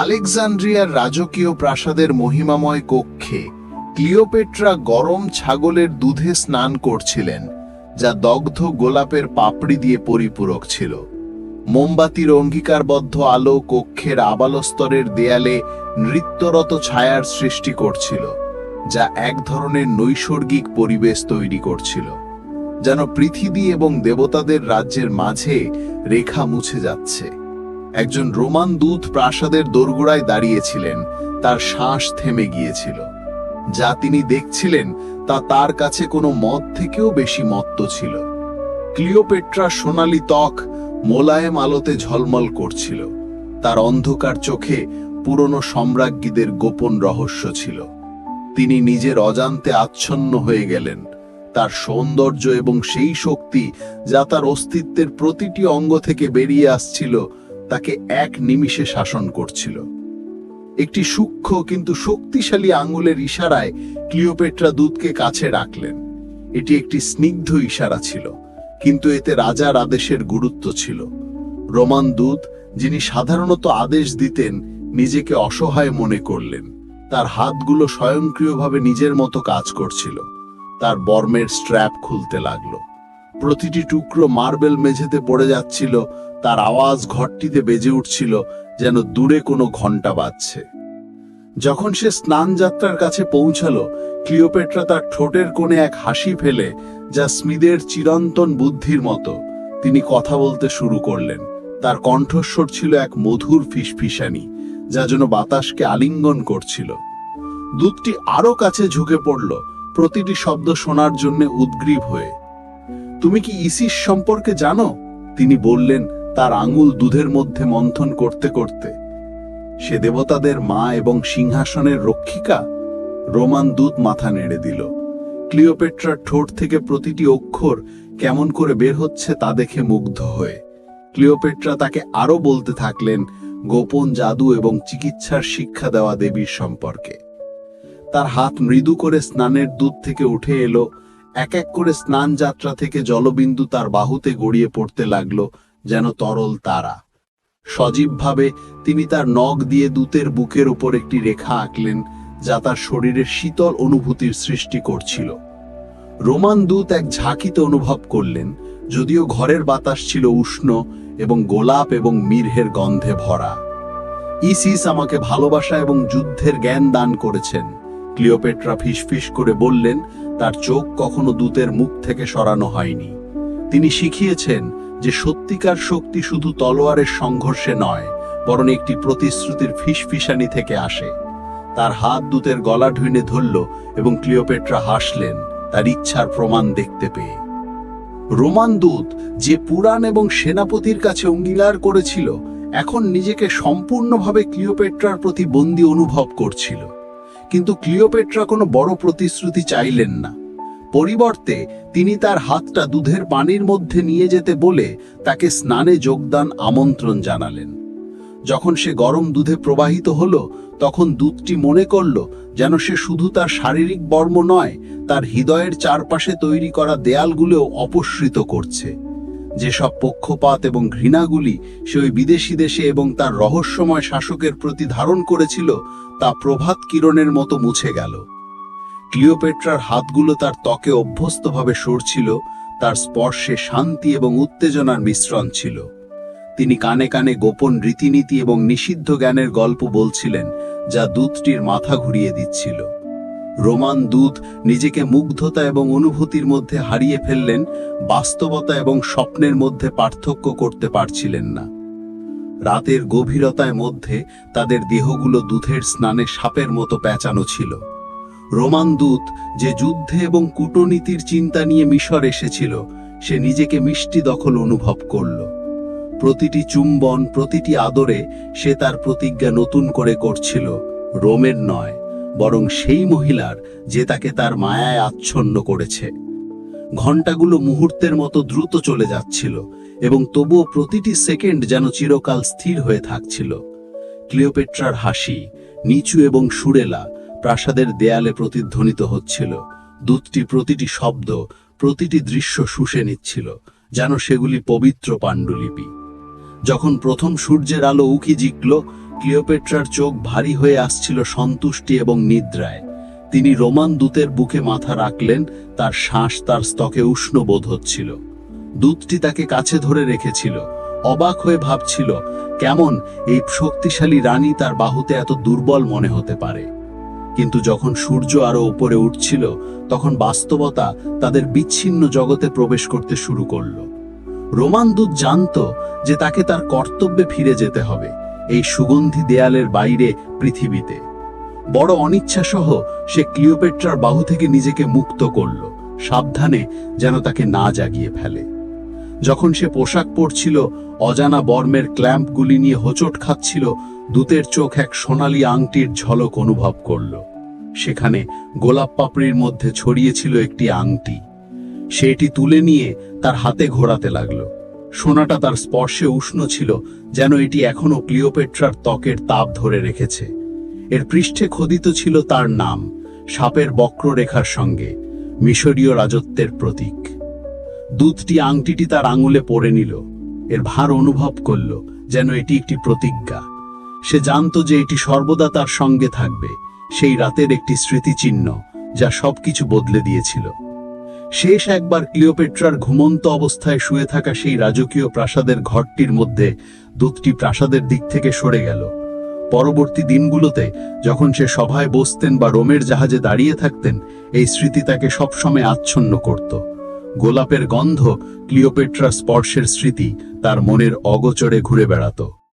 আলেকজান্ড্রিয়ার রাজকীয় প্রাসাদের মহিমাময় কক্ষে ক্লিওপেট্রা গরম ছাগলের দুধে স্নান করছিলেন, যা দগ্ধ গোলাপের পাপড়ি দিয়ে পরিপূরক ছিল। মোমবাতির অঙ্গীকারবদ্ধ আলো কক্ষের আবালস্তরের দেয়ালে নৃত্যরত ছায়ার সৃষ্টি করছিল, যা এক ধরনের নৈসর্গিক পরিবেশ তৈরি করছিল, যেন পৃথিবী এবং দেবতাদের রাজ্যের মাঝে রেখা মুছে যাচ্ছে। একজন রোমান দূত প্রাসাদের দোরগোড়ায় দাঁড়িয়েছিলেন। তার শ্বাস থেমে গিয়েছিল। যা তিনি দেখছিলেন, তা তার কাছে কোনো মদ থেকেও বেশি মত্ত ছিল। ক্লিওপেট্রা সোনালি ত্বক মোলায়েম আলোতে ঝলমল করছিল। তার অন্ধকার চোখে পুরনো সম্রাজ্ঞীদের গোপন রহস্য ছিল। তিনি নিজের অজান্তে আচ্ছন্ন হয়ে গেলেন। তার সৌন্দর্য এবং সেই শক্তি যা তার অস্তিত্বের প্রতিটি অঙ্গ থেকে বেরিয়ে আসছিল তাকে এক নিমিষে শাসন করছিল। একটি সূক্ষ্ম কিন্তু শক্তিশালী আঙ্গুলের ইশারায় ক্লিওপেট্রা দূতকে কাছে রাখলেন। এটি একটি স্নিগ্ধ ইশারা ছিল, কিন্তু এতে রাজার আদেশের গুরুত্ব ছিল। রোমান দূত, যিনি সাধারণত আদেশ দিতেন, নিজেকে অসহায় মনে করলেন। তার হাতগুলো স্বয়ংক্রিয়ভাবে নিজের মতো কাজ করছিল। তার বর্মের স্ট্র্যাপ খুলতে লাগল। প্রতিটি টুকরো মার্বেল মেঝেতে পড়ে যাচ্ছিল, তার আওয়াজ ঘরটিতে বেজে উঠছিল, যেন দূরে কোনো ঘণ্টা বাজছে। যখন সে স্নান যাত্রার কাছে পৌঁছালো, ক্লিওপেট্রা তার ঠোঁটের কোণে এক হাসি ফেলে, যা স্মিদের চিরন্তন বুদ্ধির মতো। তিনি কথা বলতে শুরু করলেন। তার কণ্ঠস্বর ছিল এক মধুর ফিসফিসানি, যা যেন বাতাসকে আলিঙ্গন করছিল। দুধটি আরও কাছে ঝুঁকে পড়ল, প্রতিটি শব্দ শোনার জন্য উদ্গ্রীব হয়ে। তুমি কি ইসিস সম্পর্কে জানো? তিনি বললেন, তার আঙুল দুধের মধ্যে মন্থন করতে করতে। সে দেবতাদের মা এবং সিংহাসনের রক্ষিকা রোমান দূত মাথা নেড়ে দিল। ক্লিওপেট্রার ঠোঁট থেকে প্রতিটি অক্ষর কেমন করে বের হচ্ছে তা দেখে মুগ্ধ হয়ে। ক্লিওপেট্রা তাকে আরও বলতে থাকলেন, গোপন জাদু এবং চিকিৎসার শিক্ষা দেওয়া দেবীর সম্পর্কে। তার হাত মৃদু করে স্নানের দুধ থেকে উঠে এলো এক এক করে স্নান যাত্রা থেকে জলবিন্দু তার বাহুতে গড়িয়ে পড়তে লাগল, যেন তরল তারা। সজীবভাবে তিনি তার নখ দিয়ে দূতের বুকের উপর একটি রেখা আঁকলেন, যা তার শরীরের শীতল অনুভূতির সৃষ্টি করছিল। রোমান দূত এক ঝাঁকিতে অনুভব করলেন, যদিও ঘরের বাতাস ছিল উষ্ণ এবং গোলাপ এবং মিরহের গন্ধে ভরা। ইসিস আমাকে ভালোবাসা এবং যুদ্ধের জ্ঞান দান করেছেন। ক্লিওপেট্রা ফিসফিস করে বললেন তার চোখ কখনো দূতের মুখ থেকে সরানো হয়নি। তিনি শিখিয়েছেন যে সত্যিকার শক্তি শুধু তলোয়ারের সংঘর্ষে নয়, বরং একটি প্রতিশ্রুতির ফিসফিসানি থেকে আসে। তার হাত দূতের গলা ঢুইনে ধরল এবং ক্লিওপেট্রা হাসলেন, তার ইচ্ছার প্রমাণ দেখতে পেয়ে। রোমান দূত যে পুরাণ এবং সেনাপতির কাছে অঙ্গীকার করেছিল, এখন নিজেকে সম্পূর্ণভাবে ক্লিওপেট্রার প্রতি বন্দী অনুভব করছিল। কিন্তু ক্লিওপেট্রা কোনো বড় প্রতিশ্রুতি চাইলেন না। পরিবর্তে তিনি তার হাতটা দুধের পানির মধ্যে নিয়ে যেতে বলে তাকে স্নানে যোগদান আমন্ত্রণ জানালেন। যখন সে গরম দুধে প্রবাহিত হল, তখন দুধটি মনে করল যেন সে শুধু তার শারীরিক বর্ম নয়, তার হৃদয়ের চারপাশে তৈরি করা দেয়ালগুলোও অপসৃত করছে। যেসব পক্ষপাত এবং ঘৃণাগুলি সে ওই বিদেশি দেশে এবং তার রহস্যময় শাসকের প্রতি ধারণ করেছিল, তা প্রভাত কিরণের মতো মুছে গেল। ক্লিওপেট্রার হাতগুলো তার ত্বকে অভ্যস্তভাবে সরছিল, তার স্পর্শে শান্তি এবং উত্তেজনার মিশ্রণ ছিল। তিনি কানে কানে গোপন রীতিনীতি এবং নিষিদ্ধ জ্ঞানের গল্প বলছিলেন, যা দূতটির মাথা ঘুরিয়ে দিচ্ছিল। রোমান দূত নিজেকে মুগ্ধতা এবং অনুভূতির মধ্যে হারিয়ে ফেললেন, বাস্তবতা এবং স্বপ্নের মধ্যে পার্থক্য করতে পারছিলেন না। রাতের গভীরতায় মধ্যে তাদের দেহগুলো দুধের স্নানে সাপের মতো পেঁচানো ছিল। রোমান দূত যে যুদ্ধে এবং কূটনীতির চিন্তা নিয়ে মিশর এসেছিল, সে নিজেকে মিষ্টি দখল অনুভব করল। প্রতিটি চুম্বন, প্রতিটি আদরে সে তার প্রতিজ্ঞা নতুন করে করছিল, রোমের নয়। বরং সেই মহিলার যে তাকে তার মায়ায় আচ্ছন্ন করেছে। ঘন্টাগুলো মুহূর্তের মতো দ্রুত চলে যাচ্ছিল এবং তবুও প্রতিটি সেকেন্ড যেন চিরকাল স্থির হয়ে থাকছিল। ক্লিওপেট্রার হাসি, নিচু এবং সুরেলা, প্রাসাদের দেয়ালে প্রতিধ্বনিত হচ্ছিল। দুধটি প্রতিটি শব্দ, প্রতিটি দৃশ্য শুষে নিচ্ছিল, যেন সেগুলি পবিত্র পাণ্ডুলিপি। যখন প্রথম সূর্যের আলো উকি জিকল ক্লিওপেট্রার চোখ ভারী হয়ে আসছিল সন্তুষ্টি এবং নিদ্রায়। তিনি রোমান দূতের বুকে মাথা রাখলেন, তার শ্বাস তার স্তকে উষ্ণ বোধ হচ্ছিল। দূতটি তাকে কাছে ধরে রেখেছিল। অবাক হয়ে ভাবছিল, কেমন এই শক্তিশালী রানী তার বাহুতে এত দুর্বল মনে হতে পারে? কিন্তু যখন সূর্য আরও উপরে উঠছিল, তখন বাস্তবতা তাদের বিচ্ছিন্ন জগতে প্রবেশ করতে শুরু করল। রোমান দূত জানত যে তাকে তার কর্তব্যে ফিরে যেতে হবে। এই সুগন্ধি দেয়ালের বাইরে পৃথিবীতে। বড় অনিচ্ছা সহ সে ক্লিওপেট্রার বাহু থেকে নিজেকে মুক্ত করল, সাবধানে যেন তাকে না জাগিয়ে ফেলে। যখন সে পোশাক পরছিল, অজানা বর্মের ক্ল্যাম্পগুলি নিয়ে হোঁচট খাচ্ছিল, দূতের চোখ এক সোনালী আংটির ঝলক অনুভব করল। সেখানে গোলাপ পাপড়ির মধ্যে ছড়িয়েছিল একটি আংটি। সে এটি তুলে নিয়ে তার হাতে ঘোরাতে লাগল। সোনাটা তার স্পর্শে উষ্ণ ছিল, যেন এটি এখনও ক্লিওপেট্রার ত্বকের তাপ ধরে রেখেছে। এর পৃষ্ঠে খোদিত ছিল তার নাম, সাপের বক্ররেখার সঙ্গে, মিশরীয় রাজত্বের প্রতীক। দুধটি আংটিটি তার আঙুলে পরে নিল, এর ভার অনুভব করল, যেন এটি একটি প্রতিজ্ঞা। সে জানতো যে এটি সর্বদা তার সঙ্গে থাকবে, সেই রাতের একটি স্মৃতিচিহ্ন, যা সবকিছু বদলে দিয়েছিল। শেষ একবার ক্লিওপেট্রার ঘুমন্ত অবস্থায় শুয়ে থাকা সেই রাজকীয় প্রাসাদের ঘরটির মধ্যে দূতটি প্রাসাদের দিক থেকে সরে গেল। পরবর্তী দিনগুলোতে যখন সে সভায় বসতেন বা রোমের জাহাজে দাঁড়িয়ে থাকতেন, এই স্মৃতি তাকে সবসময় আচ্ছন্ন করত। গোলাপের গন্ধ ক্লিওপেট্রা স্পর্শের স্মৃতি তার মনের অগোচরে ঘুরে বেড়াতো।